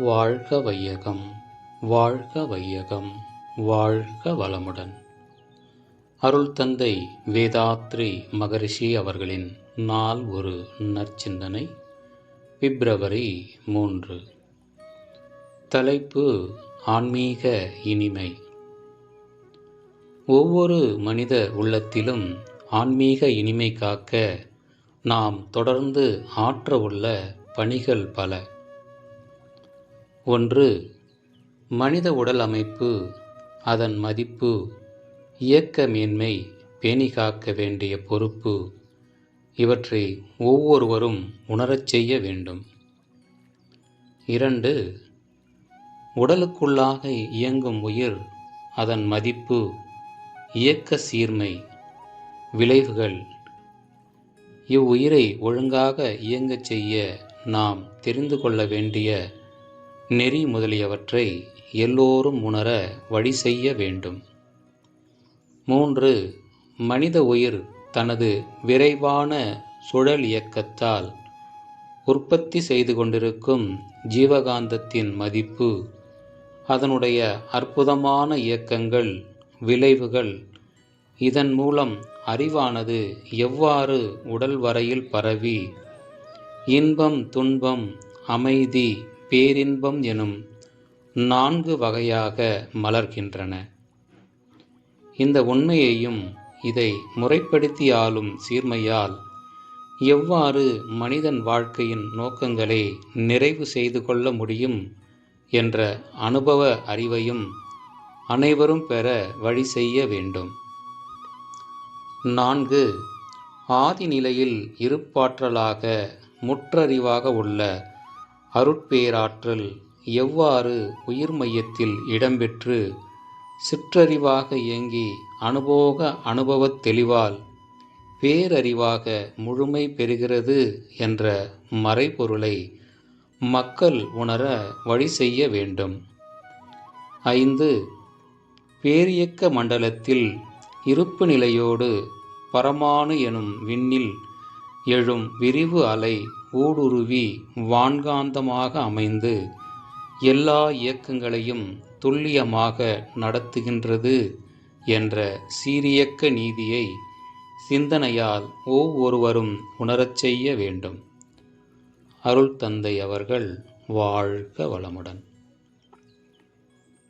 வாழ்க வையகம் வாழ்க வையகம் வாழ்க வளமுடன். அருள் தந்தை வேதாத்ரி மகரிஷி அவர்களின் நாள் ஒரு நற்சிந்தனை. பிப்ரவரி மூன்று. தலைப்பு ஆன்மீக இனிமை. ஒவ்வொரு மனித உள்ளத்திலும் ஆன்மீக இனிமை காக்க நாம் தொடர்ந்து ஆற்ற உள்ள பணிகள் பல. ஒன்று மனித உடல் அமைப்பு அதன் மதிப்பு இயக்க மேன்மை பேணி காக்க வேண்டிய பொறுப்பு இவற்றை ஒவ்வொருவரும் உணரச் செய்ய வேண்டும். இரண்டு உடலுக்குள்ளாக இயங்கும் உயிர் அதன் மதிப்பு இயக்க சீர்மை விளைவுகள். இவ்வுயிரை ஒழுங்காக இயங்கச் செய்ய நாம் தெரிந்து கொள்ள வேண்டிய நெறி முதலியவற்றை எல்லோரும் உணர வழி செய்ய வேண்டும். மூன்று மனித உயிர் தனது விரைவான சுழல் இயக்கத்தால் உற்பத்தி செய்து கொண்டிருக்கும் ஜீவகாந்தத்தின் மதிப்பு அதனுடைய அற்புதமான இயக்கங்கள் விளைவுகள் இதன் மூலம் அறிவானது எவ்வாறு உடல் வரையில் பரவி இன்பம் துன்பம் அமைதி பேரின்பம் எனும் நான்கு வகையாக மலர்கின்றன. இந்த உண்மையையும் இதை முறைப்படுத்தி ஆளும் சீர்மையால் எவ்வாறு மனிதன் வாழ்க்கையின் நோக்கங்களை நிறைவு செய்து கொள்ள முடியும் என்ற அனுபவ அறிவையும் அனைவரும் பெற வழி செய்ய வேண்டும். நான்கு ஆதி நிலையில் இருப்பாற்றலாக முற்றறிவாக உள்ள அருட்பேராற்றல் எவ்வாறு உயிர் மையத்தில் இடம்பெற்று சிற்றறிவாக இயங்கி அனுபோக அனுபவத் தெளிவால் பேரறிவாக முழுமை பெறுகிறது என்ற மறைபொருளை மக்கள் உணர வழி செய்ய வேண்டும். ஐந்து. பேரியக்க மண்டலத்தில் இருப்பு நிலையோடு பரமானு எனும் விண்ணில் எழும் விரிவு அலை ஊடுருவி வான்காந்தமாக அமைந்து எல்லா இயக்கங்களையும் துல்லியமாக நடத்துகின்றது என்ற சீரியக்க நீதியை சிந்தனையால் ஒவ்வொருவரும் உணரச் செய்ய வேண்டும். அருள் தந்தை அவர்கள் வாழ்க வளமுடன்.